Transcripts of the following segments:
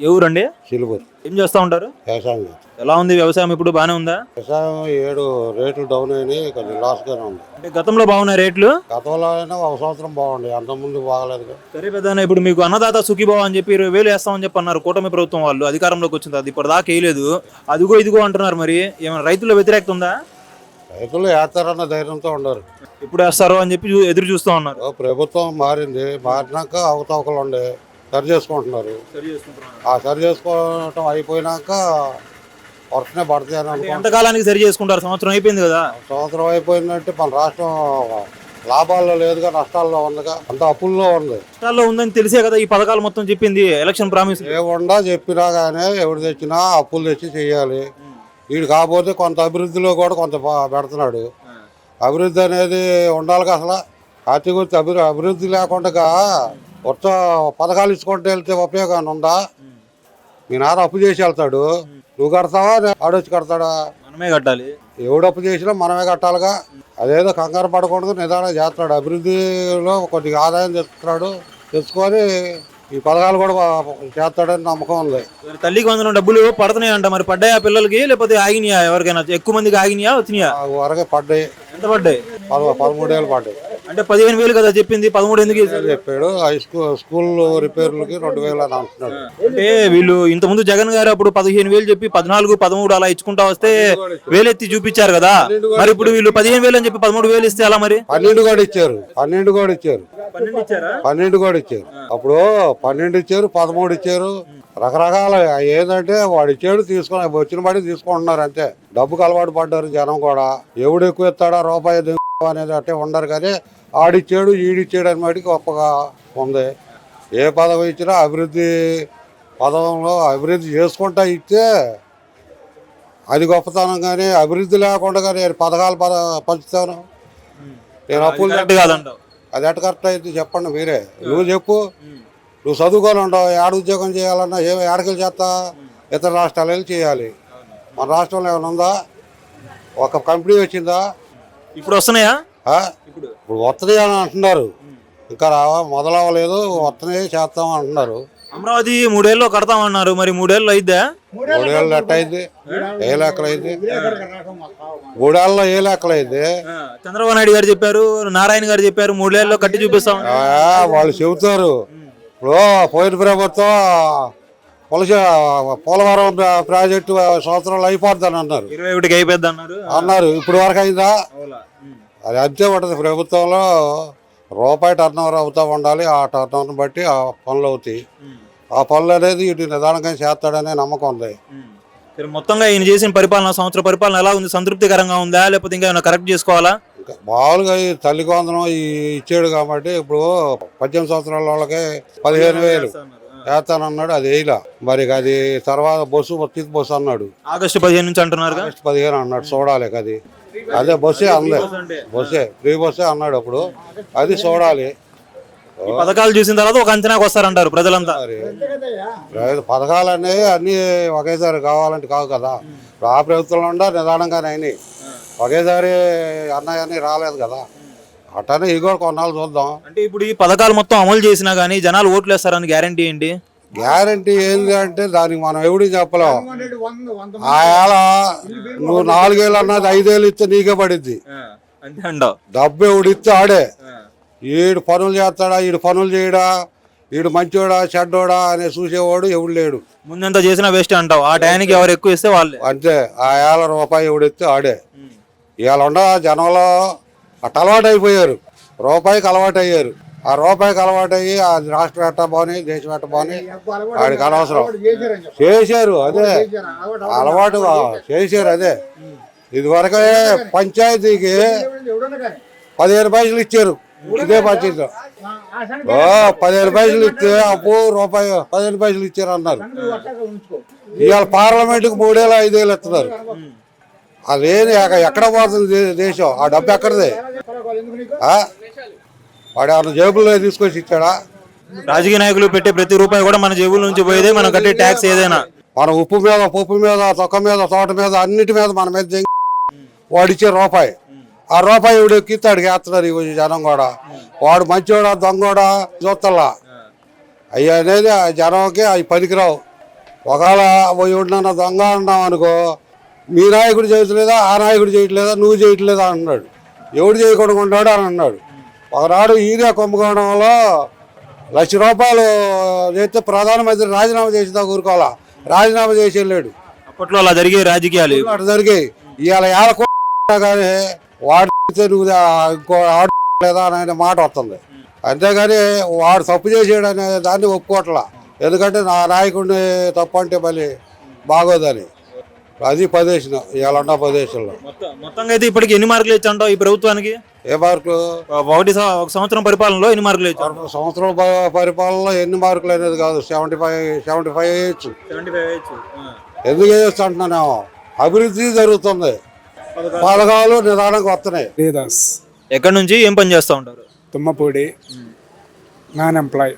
ఏ ఊరండి? సిలుబూరు ఏం చేస్తూ ఉంటారు? వ్యవసాయం చేస్తాం. ఎలా ఉంది వ్యవసాయం? ఇప్పుడు బాగానే ఉందా? వ్యవసాయం ఏడు రేట్లు డౌన్ అయినాయి కొంచెం లాస్గానే ఉంది. అంటే గతంలో బాగున్నాయి రేట్లు? గతంలో అయినా ఒక సంవత్సరం బాగుంది అంత ముందు బాగలేదు సరే పెద్ద ఇప్పుడు మీకు అన్నదాత సుఖీభావ అని చెప్పి ఇరవై వేలు వేస్తామని చెప్పి అన్నారు కూటమి ప్రభుత్వం వాళ్ళు అధికారంలోకి వచ్చింది అది ఇప్పటిదాకా వేయలేదు. అదిగో ఇదిగో అంటున్నారు మరి ఏమైనా రైతుల వ్యతిరేకత ఉందా? రైతులు వేస్తారన్న ధైర్యంతో ఉండరు. ఎప్పుడు వేస్తారో అని చెప్పి చూ- ఎదురు చూస్తూ ఉన్నారు. ఓ ప్రభుత్వం మారింది మారినాక అవతవకలు ఉండే. సరి చేసుకుంటున్నారు. ఆ సరి చేసుకోవటం అయిపోయినాక వర్షనే పడతాయి అని అనుకుంటున్నాం. ఎంతకాలానికి సరి చేసుకుంటారు? సంవత్సరం అయిపోయింది కదా? సంవత్సరం అయిపోయిందంటే మన రాష్ట్రం లాభాల్లో లేదుగా నష్టాల్లో ఉందిగా. అంత అప్పుల్లో ఉంది. కష్టాల్లో ఉందని తెలిసే కదా ఈ పథకాలు మొత్తం చెప్పింది ఎలక్షన్ ప్రామిస్. ఏముండా చెప్పినా కానీ ఎవడు తెచ్చినా అప్పులు తెచ్చి చెయ్యాలి వీడు కాకపోతే కొంత అభివృద్ధిలో కూడా కొంత పెడుతున్నాడు. అభివృద్ధి అనేది ఉండాలిగా అసలు. పార్టీ గురించి అభివృద్ధి అభివృద్ధి లేకుండా కొత్త పథకాలు ఇచ్చుకుంటూ వెళ్తే ఉపయోగాన్ని ఉందా? మీ నాన్న అప్పు చేసి వెళ్తాడు. నువ్వు కడతావా? ఆడొచ్చి కడతాడా? మనమే కట్టాలి. ఎవడు అప్పు చేసినా మనమే కట్టాలిగా. అదేదో కంగారు పడకుండా నిదానం చేస్తున్నాడు అభివృద్ధిలో కొద్దిగా ఆదాయం తెచ్చుకున్నాడు తెచ్చుకొని ఈ పథకాలు కూడా చేస్తాడని నమ్మకం ఉంది. తల్లికి వందనం డబ్బులు పడుతున్నాయి అంట మరి పడ్డాయా పిల్లలకి? లేకపోతే ఆగినాయా ఎవరికైనా? ఎక్కువ మందికి ఆగినాయా? వచ్చినాయా? ఆ వరకే పడ్డాయి. ఎంత పడ్డాయి? పద పదమూడేళ్ళు పడ్డాయి. అంటే పదిహేను వేలు కదా చెప్పింది పదమూడు ఎందుకు వేశారు? చెప్పాడు. హై స్కూల్ స్కూల్ రిపేర్లకి రెండు వేలు అని అంటున్నాడు. అంటే వీళ్ళు ఇంతకుముందు జగన్ గారు అప్పుడు పదిహేను వేలు చెప్పి పద్నాలుగు పదమూడు అలా ఇచ్చుకుంటా వస్తే వేలెత్తి చూపించారు కదా. మరి ఇప్పుడు వీళ్ళు పదిహేను వేలు అని చెప్పి పదమూడు వేలు ఇస్తే అలా మరి? పన్నెండు కూడా ఇచ్చారు. పన్నెండు కూడా ఇచ్చారు. పన్నెండు ఇచ్చారా? పన్నెండు కూడా ఇచ్చారు. అప్పుడు పన్నెండు ఇచ్చారు పదమూడు ఇచ్చారు. రకరకాల ఏంటంటే వాడు ఇచ్చాడు తీసుకొని వచ్చిన పడి తీసుకుంటున్నారు అంతే. డబ్బుకి అలవాటు పడ్డారు జనం కూడా. ఎవడు ఎక్కువ ఇస్తాడా రూపాయి అనేది అట్టే ఉండరు కానీ ఆడిచ్చాడు ఈడిచ్చాడు అని మటుకు గొప్పగా ఉంది. ఏ పదవి ఇచ్చినా అభివృద్ధి పదవంలో అభివృద్ధి చేసుకుంటా ఇస్తే అది గొప్పతనం కానీ అభివృద్ధి లేకుండా కానీ నేను పథకాలు పద పంచుతాను. నేను అప్పులు అది ఎట్ట కరెక్ట్ అయితే చెప్పండి మీరే. నువ్వు చెప్పు. నువ్వు చదువుకొని ఉండవు. ఏడ ఉద్యోగం చేయాలన్నా ఏ ఏడకెళ్ళి చేస్తా? ఇతర రాష్ట్రాలు వెళ్ళి చేయాలి. మన రాష్ట్రంలో ఏమైనా ఉందా? ఒక కంపెనీ వచ్చిందా? ఇప్పుడు వస్తున్నాయా? ఇప్పుడు? ఇప్పుడు వస్తున్నాయి అని అంటున్నారు. ఇంకా రావా మొదలవ్వలేదు వస్తున్నాయి చేస్తాం అంటున్నారు. అమరావతి మూడేళ్ళు కడతామన్నారు మరి మూడేళ్ళు అయిద్దా? మూడేళ్ళు ఎట్ట అయింది? ఏ లెక్కలు అయింది? మూడేళ్ళలో ఏ లెక్కలు అయింది? చంద్రబాబు నాయుడు గారు చెప్పారు నారాయణ గారు చెప్పారు మూడేళ్ళలో కట్టి చూపిస్తాం ఆ, వాళ్ళు చెబుతారు ఇప్పుడు పోయిన ప్రభుత్వం పొలస పోలవరం ప్రా- ప్రాజెక్టు సంవత్సరాలు అయిపోద్దని అన్నారు. ఇరవై ఒకటికి అయిపోద్ది అన్నారు. అన్నారు. ఇప్పుడు వరకు అయిందా? అది అంతే ఉంటుంది. ప్రభుత్వంలో రూపాయి టర్న్ ఓవర్ అవుతూ ఉండాలి. ఆ టర్న్ ఓవర్ని బట్టి ఆ పనులు అవుతాయి. ఆ పనులు అనేది ఇటు నిదానంగా చేస్తాడనే నమ్మకం ఉంది. మొత్తంగా ఈయన చేసిన పరిపాలన సంవత్సర పరిపాలన ఎలా ఉంది? సంతృప్తికరంగా ఉందా? లేకపోతే ఇంకా ఏమైనా కరెక్ట్ చేసుకోవాలా? మామూలుగా ఈ వందనం ఈ ఇచ్చాడు కాబట్టి ఇప్పుడు పద్దెనిమిది సంవత్సరాల వాళ్ళకి పదిహేను వేలు. వేస్తానన్నాడు అది వేయలా. మరి అది తర్వాత బస్సు ఉచిత బస్సు అన్నాడు. ఆగస్టు పదిహేను నుంచి అంటున్నారు ఆగస్టు పదిహేను అన్నాడు చూడాలి అది. అదే బస్సే అందే బస్సే ఫ్రీ బస్సే అన్నాడు అప్పుడు. అది చూడాలి. ఈ పథకాలు చూసిన తర్వాత ఒక అంచనాకు వస్తారంటారు ప్రజలంతా. పథకాలు అనేవి అన్నీ ఒకేసారి కావాలంటే కావు కదా. ఆ ప్రభుత్వంలో ఉండా నిదానంగానే అయినాయి. ఒకేసారి అన్నయ్యని రాలేదు కదా. అట్టనే ఇవి కూడా కొన్నాళ్ళు చూద్దాం. అంటే ఇప్పుడు ఈ పథకాలు మొత్తం అమలు చేసినా గానీ జనాలు ఓట్లు వేస్తారని గ్యారంటీ ఏంటి? గ్యారంటీ ఏంది అంటే దానికి మనం ఎవడీ చెప్పలేం. ఆ ఏళ నువ్వు నాలుగేళ్ళు అన్నది ఐదేళ్ళు ఇస్తే నీకే పడిద్ది. అంటావు. డబ్బు ఎవడు ఇస్తే ఆడే. ఈడు పనులు చేస్తాడా ఈడు పనులు చేయడా ఈడు మంచోడా చెడ్డోడా అనే చూసేవాడు ఎవడు లేడు. ముందంతా చేసినా వేస్ట్ అంటావు. ఆ టయానికి ఎవరు ఎక్కువ ఇస్తే వాళ్ళే. అంతే ఆ ఏళ్ళ రూపాయి ఎవడిస్తే ఆడే. ఇవాళ ఉన్న జనంలో అట్ట అలవాటు అయిపోయారు రూపాయికి అలవాటు అయ్యారు ఆ రూపాయికి అలవాటు అయ్యి ఆ రాష్ట్రం ఎట్ట బాగుని దేశం ఎట్ట బాగుని వాడికి అనవసరం. చేశారు అదే. అలవాటు చేశారు అదే. ఇదివరకే పంచాయతీకి పదిహేను పైసలు ఇచ్చారు. ఇదే పంచాయతీ పదిహేను పైసలు ఇస్తే అప్పు రూపాయి పదిహేను పైసలు ఇచ్చారు అన్నారు. ఇవాళ పార్లమెంట్కి మూడేళ్ళు ఐదేళ్ళు ఇస్తున్నారు. అదేది లేని ఎక్కడ పోతుంది దేశం? ఆ డబ్బు ఎక్కడదే? వాడు ఏమన్నా జేబుల్లో తీసుకొచ్చి ఇచ్చాడా? రాజకీయ నాయకులు పెట్టే ప్రతి రూపాయి కూడా మన జేబుల నుంచి పోయేదే మనం కట్టే ట్యాక్స్ ఏదైనా. మన ఉప్పు మీద పప్పు మీద తొక్క మీద తోట మీద అన్నిటి మీద మన మీద జంగి వాడు ఇచ్చే రూపాయి. ఆ రూపాయి ఎవడు ఎక్కిస్తాడు? వేస్తున్నారు ఈ జనం కూడా. వాడు మంచోడా దొంగోడా? చూస్తల్లా. అవి అనేది ఆ జనంకి అవి పనికిరావు. ఒకవేళ ఉంటున్న దొంగ అన్నాం అనుకో మీ నాయకుడు చేయట్లేదా? ఆ నాయకుడు చేయట్లేదా? నువ్వు చేయట్లేదా? అన్నాడు. ఎవడు చేయకుండా ఉంటాడు అని అన్నాడు. ఒకనాడు ఈరియా కుంభకోణంలో లక్ష రూపాయలు చేస్తే ప్రధానమంత్రి రాజీనామా చేసిందా ఊరుకోవాలా? రాజీనామా చేసి వెళ్ళాడు అప్పట్లో అలా జరిగే రాజకీయాలు. అటు జరిగాయి. ఇవాళ ఏళ్ళ కానీ వాడితే నువ్వు ఆ- ఇంకో ఆడు లేదా అనే మాట వస్తుంది. అంతేగాని వాడు తప్పు చేసాడు అనే దాన్ని ఒప్పుకోవట్లా. ఎందుకంటే నా నాయకుడిని తప్పు అంటే మళ్ళీ బాగోదని. అది ప్రదేశం ఇవాళ మొత్తం మొత్తంగా అయితే ఇప్పటికి ఎన్ని మార్కులు ఇచ్చాంటావు ఈ ప్రభుత్వానికి? ఏ మార్కు? ఒకటి ఒక సంవత్సరం పరిపాలనలో ఎన్ని మార్కులు ఇచ్చావు సంవత్సరం పరిపాలనలో ఎన్ని మార్కులు అనేది కాదు సెవెంటీ ఫైవ్ సెవెంటీ ఫైవ్ వేయచ్చు ఎందుకు వేయచ్చు అంటున్నానేమో అభివృద్ధి జరుగుతుంది. పథకాలు. నిదానంగా వస్తున్నాయి. ఎక్కడి నుంచి ఏం పని చేస్తూ ఉంటారు? తుమ్మపూడి. Non employee.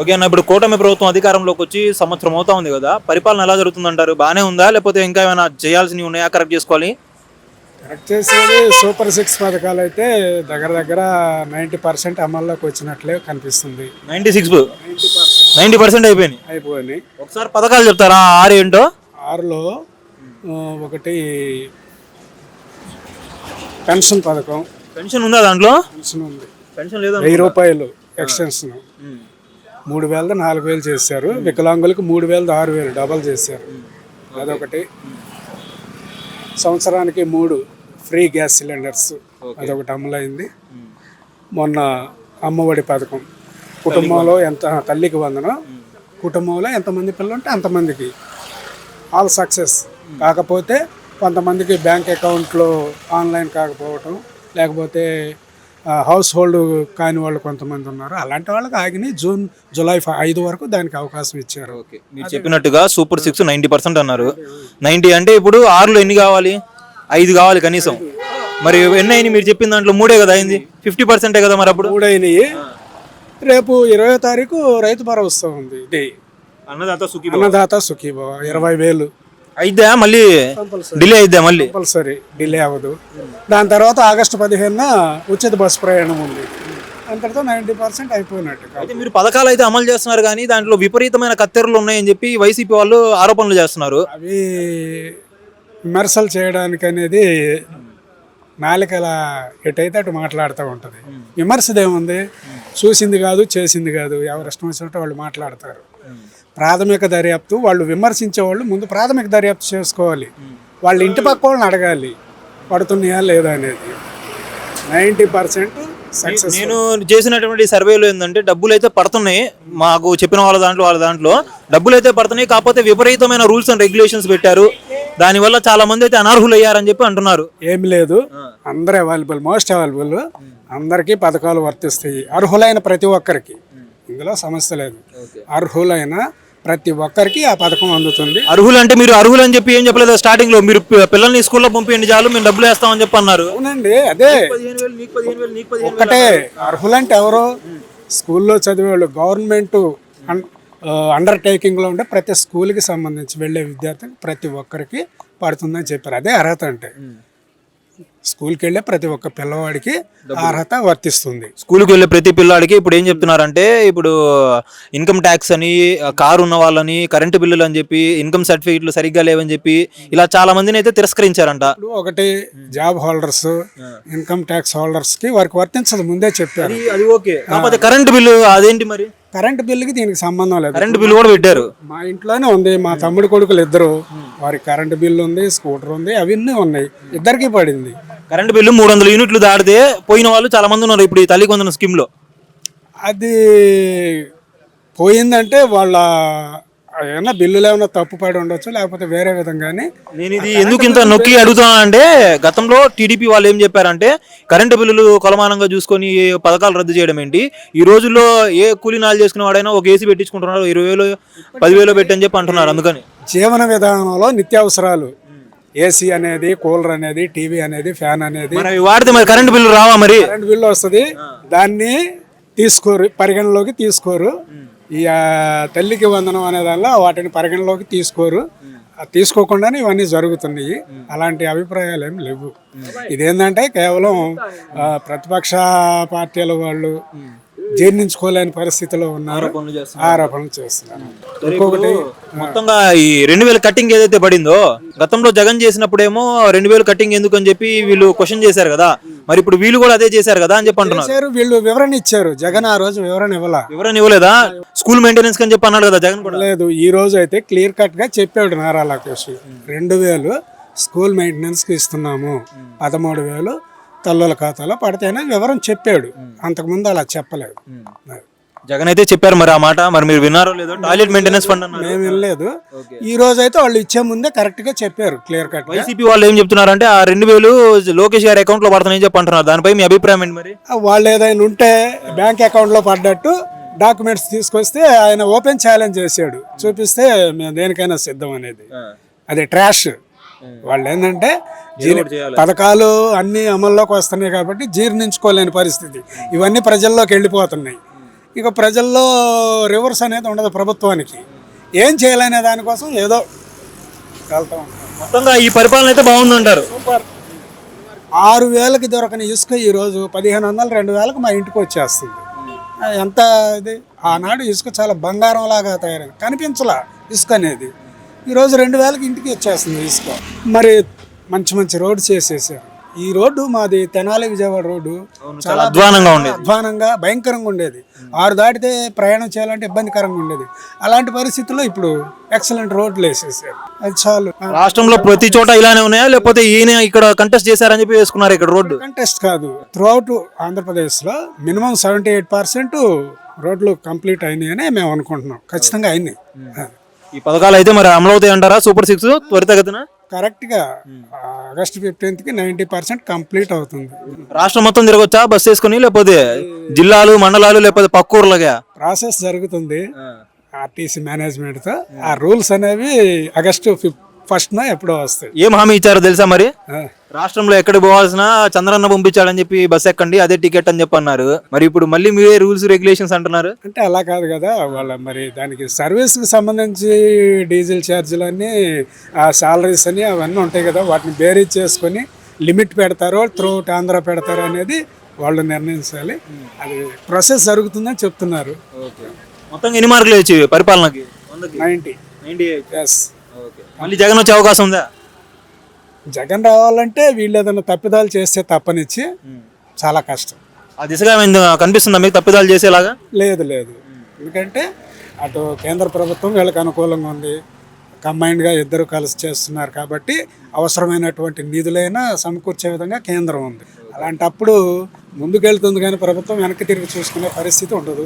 ఓకే అన్న ఇప్పుడు కూటమి ప్రభుత్వం అధికారంలోకి వచ్చి సంవత్సరం అవుతా ఉంది కదా పరిపాలన ఎలా జరుగుతుంది అంటారు బాగానే ఉందా? లేకపోతే ఇంకా ఏమైనా చేయాల్సినవి ఉన్నాయా? కరెక్ట్ చేసుకోవాలి. కరెక్ట్ చేసేది సూపర్ సిక్స్ పథకాలు అయితే దగ్గర దగ్గర నైంటీ పర్సెంట్ అమల్లోకి వచ్చినట్లే కనిపిస్తుంది. నైంటీ సిక్స్ నైంటీ పర్సెంట్ అయిపోయినాయి. అయిపోయినాయి. ఒకసారి పథకాలు చెప్తారా? ఆరు ఏంటో? ఆరులో ఒకటి పెన్షన్ పథకం. పెన్షన్ ఉందా దాంట్లో? పెన్షన్ ఉంది. పెన్షన్ లేదా వెయ్యి రూపాయలు ఎక్స్టెన్షన్. మూడు వేలది నాలుగు వేలు చేశారు. వికలాంగులకు మూడు వేలది ఆరు వేలు డబల్ చేశారు. అదొకటి. సంవత్సరానికి మూడు ఫ్రీ గ్యాస్ సిలిండర్స్. అదొకటి అమలైంది. మొన్న అమ్మఒడి పథకం. కుటుంబంలో ఎంత తల్లికి వందనం. కుటుంబంలో ఎంతమంది పిల్లలు ఉంటే అంతమందికి. All success. కాకపోతే కొంతమందికి బ్యాంక్ అకౌంట్లో ఆన్లైన్ కాకపోవటం లేకపోతే హౌస్ హోల్డ్ కాని వాళ్ళు కొంతమంది ఉన్నారు. అలాంటి వాళ్ళకి ఆగినాయి జూన్ జూలై ఐదు వరకు దానికి అవకాశం ఇచ్చారు. ఓకే. మీరు చెప్పినట్టుగా సూపర్ సిక్స్ నైంటీ పర్సెంట్ అన్నారు. నైంటీ అంటే ఇప్పుడు ఆరులో ఎన్ని కావాలి? ఐదు కావాలి కనీసం. మరి ఎన్ని అయినాయి? మీరు చెప్పిన దాంట్లో మూడే కదా అయింది. ఫిఫ్టీ పర్సెంటే కదా మరి అప్పుడు? మూడైనవి రేపు ఇరవై తారీఖు రైతు భరోసా ఉంది. ఇది అన్నదాత సుఖీ అన్నదాత సుఖీభవ. ఇరవై వేలు. అయిద్దా మళ్ళీ? డిలే అయిద్దా మళ్ళీ? కంపల్సరీ డిలే అవ్వదు. దాని తర్వాత ఆగస్టు పదిహేనున ఉచిత బస్సు ప్రయాణం ఉంది. అంతటితో నైంటీ పర్సెంట్ అయిపోయినట్టు అయితే మీరు పథకాలు అయితే అమలు చేస్తున్నారు కానీ దాంట్లో విపరీతమైన కత్తెరలు ఉన్నాయని చెప్పి వైసీపీ వాళ్ళు ఆరోపణలు చేస్తున్నారు. అవి విమర్శలు చేయడానికి అనేది నాలుకల ఎటైతే అటు మాట్లాడుతూ ఉంటుంది. విమర్శదేముంది? చూసింది కాదు చేసింది కాదు. ఎవరు ఇష్టం వచ్చినట్టు వాళ్ళు మాట్లాడతారు. ప్రాథమిక దర్యాప్తు వాళ్ళు విమర్శించే వాళ్ళు ముందు ప్రాథమిక దర్యాప్తు చేసుకోవాలి. వాళ్ళ ఇంటి పక్క వాళ్ళని అడగాలి పడుతున్నాయా లేదా అనేది. Ninety percent success. నేను చేసినటువంటి సర్వేలో ఏంటంటే డబ్బులు అయితే పడుతున్నాయి మాకు చెప్పిన వాళ్ళ దాంట్లో వాళ్ళ దాంట్లో. డబ్బులు అయితే పడుతున్నాయి కాకపోతే విపరీతమైన రూల్స్ అండ్ రెగ్యులేషన్స్ పెట్టారు. దానివల్ల చాలా మంది అయితే అనర్హులు అయ్యారని చెప్పి అంటున్నారు. ఏం లేదు. అందరూ అవైలబుల్ మోస్ట్ అవైలబుల్ అందరికీ పథకాలు వర్తిస్తాయి. అర్హులైన ప్రతి ఒక్కరికి. ఇందులో సమస్య లేదు. అర్హులైన ప్రతి ఒక్కరికి ఆ పథకం అందుతుంది. అర్హులు అంటే మీరు అర్హులు అని చెప్పి ఏం చెప్పలేదు. స్టార్టింగ్లో మీరు పిల్లల్ని స్కూల్లో పంపించండి చాలు మేము డబ్బులు వేస్తామని చెప్పి అన్నారు అవునండి అదే. ఒక్కటే అర్హులంటే ఎవరు? స్కూల్లో చదివేవాళ్ళు గవర్నమెంట్ అండర్టేకింగ్లో ఉండే ప్రతి స్కూల్కి సంబంధించి వెళ్ళే విద్యార్థికి ప్రతి ఒక్కరికి పడుతుందని చెప్పారు. అదే అర్హత అంటే. స్కూల్కి వెళ్ళే ప్రతి ఒక్క పిల్లవాడికి అర్హత వర్తిస్తుంది. స్కూల్కి వెళ్ళే ప్రతి పిల్లాడికి ఇప్పుడు ఏం చెప్తున్నారంటే ఇప్పుడు ఇన్కమ్ ట్యాక్స్ అని కారు ఉన్న వాళ్ళని కరెంటు బిల్లులు అని చెప్పి ఇన్కమ్ సర్టిఫికెట్లు సరిగ్గా లేవని చెప్పి ఇలా చాలా మందిని అయితే తిరస్కరించారంట. ఒకటి జాబ్ హోల్డర్స్ ఇన్కమ్ ట్యాక్స్ హోల్డర్స్కి వారికి వర్తించదు ముందే చెప్పారు. అది ఓకే. కాకపోతే కరెంటు బిల్లు అదేంటి మరి? కరెంట్ బిల్లుకి దీనికి సంబంధం లేదు. కరెంటు బిల్లు కూడా పెట్టారు. మా ఇంట్లోనే ఉంది. మా తమ్ముడు కొడుకులు ఇద్దరు. వారికి కరెంటు బిల్లు ఉంది స్కూటర్ ఉంది అవన్నీ ఉన్నాయి. ఇద్దరికి పడింది. కరెంటు బిల్లు మూడు వందల యూనిట్లు దాటితే పోయిన వాళ్ళు చాలా మంది ఉన్నారు ఇప్పుడు ఈ తల్లి స్కీమ్లో అది పోయిందంటే వాళ్ళ ఏమన్నా బిల్లులు ఏమైనా తప్పు పడి ఉండొచ్చు? లేకపోతే వేరే విధంగానే? నేను ఇది ఎందుకు ఇంత నొక్కి అడుగుతున్నా అంటే గతంలో టీడీపీ వాళ్ళు ఏం చెప్పారంటే కరెంటు బిల్లులు కొలమానంగా చూసుకొని పథకాలు రద్దు చేయడం ఏంటి? ఈ రోజుల్లో ఏ కూలీనాలు చేసుకున్న వాడైనా ఒక ఏసీ పెట్టించుకుంటున్నారు ఇరవై వేలు పదివేలు పెట్టి అని చెప్పి అంటున్నారు అందుకని. జీవన విధానంలో నిత్యావసరాలు. ఏసీ అనేది కూలర్ అనేది టీవీ అనేది ఫ్యాన్ అనేది. వాడితే మరి కరెంటు బిల్లు రావా మరి? కరెంట్ బిల్లు వస్తుంది. దాన్ని తీసుకోరు పరిగణలోకి తీసుకోరు. ఈ తల్లికి వందనం అనే దానిలో వాటిని పరిగణలోకి తీసుకోరు. తీసుకోకుండానే ఇవన్నీ జరుగుతున్నాయి. అలాంటి అభిప్రాయాలు ఏం లేవు. ఇదేంటంటే కేవలం ప్రతిపక్ష పార్టీల వాళ్ళు జీర్ణించుకోలేని పరిస్థితిలో ఉన్నారు. ఆరోపణలు చేస్తున్నారు. ఇంకొకటి మొత్తంగా ఈ రెండు వేల కట్టింగ్ ఏదైతే పడిందో గతంలో జగన్ చేసినప్పుడేమో రెండు వేలు కట్టింగ్ ఎందుకు అని చెప్పి వీళ్ళు క్వశ్చన్ చేశారు కదా. మరి ఇప్పుడు వీళ్ళు కూడా అదే చేశారు కదా అని చెప్పి అంటున్నారు. వీళ్ళు వివరణ ఇచ్చారు. జగన్ ఆ రోజు వివరణ ఇవ్వాల? వివరణ ఇవ్వలేదా? స్కూల్ మెయింటెనెన్స్ అని చెప్పి అన్నాడు కదా జగన్ కూడా. లేదు ఈ రోజు అయితే క్లియర్ కట్గా చెప్పాడు నారా లోకేష్. రెండు వేలు స్కూల్ మెయింటెనెన్స్కి ఇస్తున్నాము. పదమూడు వేలు తల్లుల ఖాతాలో పడితేనే వివరం చెప్పాడు. అంతకుముందు అలా చెప్పలేదు. జగన్ అయితే చెప్పారు మరి ఆ మాట. మరి మీరు విన్నారో లేదో? టాయిలెట్ మెయింటెనెన్స్ ఫండ్ అన్నారు. మేము వినలేదు. ఈ రోజు అయితే వాళ్ళు ఇచ్చే ముందే కరెక్ట్గా చెప్పారు క్లియర్ కట్ వైసీపీ వాళ్ళు ఏం చెప్తున్నారంటే ఆ రెండు వేలు లోకేష్ గారి అకౌంట్లో పడుతున్నాయని చెప్పి అంటున్నారు. దానిపై మీ అభిప్రాయం ఏంటి మరి? వాళ్ళు ఏదైనా ఉంటే బ్యాంక్ అకౌంట్లో పడ్డట్టు డాక్యుమెంట్స్ తీసుకొస్తే ఆయన ఓపెన్ ఛాలెంజ్ చేశాడు. చూపిస్తే మేము దేనికైనా సిద్ధం అనేది. అది ట్రాష్ వాళ్ళు ఏంటంటే పథకాలు అన్ని అమల్లోకి వస్తున్నాయి కాబట్టి జీర్ణించుకోలేని పరిస్థితి. ఇవన్నీ ప్రజల్లోకి వెళ్ళిపోతున్నాయి. ఇక ప్రజల్లో రివర్స్ అనేది ఉండదు ప్రభుత్వానికి. ఏం చేయలేనే దానికోసం ఏదో వెళ్తా ఉంటాం. మొత్తంగా ఈ పరిపాలన అయితే బాగుందంటారు. సూపర్. ఆరు వేలకి దొరకని ఇసుక ఈరోజు పదిహేను వందలు రెండు వేలకు మా ఇంటికి వచ్చేస్తుంది. ఎంత ఇది? ఆనాడు ఇసుక చాలా బంగారం లాగా తయారైంది. కనిపించలా ఇసుక అనేది. ఈరోజు రెండు వేలకి ఇంటికి వచ్చేస్తుంది ఇసుక. మరి మంచి మంచి రోడ్డు చేసేసారు ఈ రోడ్డు మాది తెనాలి విజయవాడ రోడ్డు. చాలా అధ్వానంగా ఉండేది. అధ్వానంగా భయంకరంగా ఉండేది. ఆరు దాటితే ప్రయాణం చేయాలంటే ఇబ్బందికరంగా ఉండేది. అలాంటి పరిస్థితుల్లో ఇప్పుడు ఎక్సలెంట్ రోడ్లు వేసేసారు. అది చాలు. రాష్ట్రంలో ప్రతి చోట ఇలానే ఉన్నాయా? లేకపోతే ఈయన ఇక్కడ కంటెస్ట్ చేశారని చెప్పి వేసుకున్నారు ఇక్కడ రోడ్డు? కంటెస్ట్ కాదు. త్రూ అవుట్ ఆంధ్రప్రదేశ్లో మినిమం సెవెంటీ ఎయిట్ పర్సెంట్ రోడ్లు కంప్లీట్ అయినాయని మేము అనుకుంటున్నాం. ఖచ్చితంగా అయినాయి. ఈ పథకాలు అయితే మరి అమలవుతాయి అంటారా సూపర్ సిక్స్ త్వరితగతిన? కరెక్ట్గా ఆగస్ట్ ఫిఫ్టీన్త్కి నైంటీ పర్సెంట్ కంప్లీట్ అవుతుంది. రాష్ట్రం మొత్తం తిరగొచ్చా? బస్ వేసుకుని లేకపోతే జిల్లాలు మండలాలు లేకపోతే పక్క ఊర్లగా ప్రాసెస్ జరుగుతుంది. ఆర్టీసీ మేనేజ్మెంట్తో. ఆ రూల్స్ అనేవి ఆగస్టు ఫిఫ్ ఫస్ట్న ఎప్పుడో వస్తాయి. ఏం హామీ ఇచ్చారో తెలుసా మరి? రాష్ట్రంలో ఎక్కడికి పోవాల్సిన చంద్రన్న పంపించాడని చెప్పి బస్ ఎక్కండి అదే టికెట్ అని చెప్పి అన్నారు. మరి ఇప్పుడు మళ్ళీ మీరే రూల్స్ రెగ్యులేషన్స్ అంటున్నారు? అంటే అలా కాదు కదా వాళ్ళ మరి దానికి సర్వీస్కి సంబంధించి డీజిల్ ఛార్జీలు అన్నీ ఆ సాలరీస్ అని అవన్నీ ఉంటాయి కదా వాటిని బేరీజ్ చేసుకొని లిమిట్ పెడతారో త్రూ ఆంధ్ర పెడతారో అనేది వాళ్ళు నిర్ణయించాలి. అది ప్రాసెస్ జరుగుతుందని చెప్తున్నారు. మొత్తం ఎన్ని మార్కులు వచ్చి పరిపాలనకి? నైంటీ. నైన్టీ ఎస్ మళ్ళీ జగన్ వచ్చే అవకాశం ఉందా? జగన్ రావాలంటే వీళ్ళు ఏదైనా తప్పిదాలు చేస్తే తప్పనిచ్చి చాలా కష్టం. ఆ దిశగా కనిపిస్తుందా మీకు తప్పిదాలు చేసేలాగా? లేదు లేదు. ఎందుకంటే అటు కేంద్ర ప్రభుత్వం వీళ్ళకి అనుకూలంగా ఉంది. కంబైన్డ్గా ఇద్దరు కలిసి చేస్తున్నారు కాబట్టి అవసరమైనటువంటి నిధులైనా సమకూర్చే విధంగా కేంద్రం ఉంది. అలాంటప్పుడు ముందుకెళ్తుంది కానీ ప్రభుత్వం వెనక్కి తిరిగి చూసుకునే పరిస్థితి ఉండదు.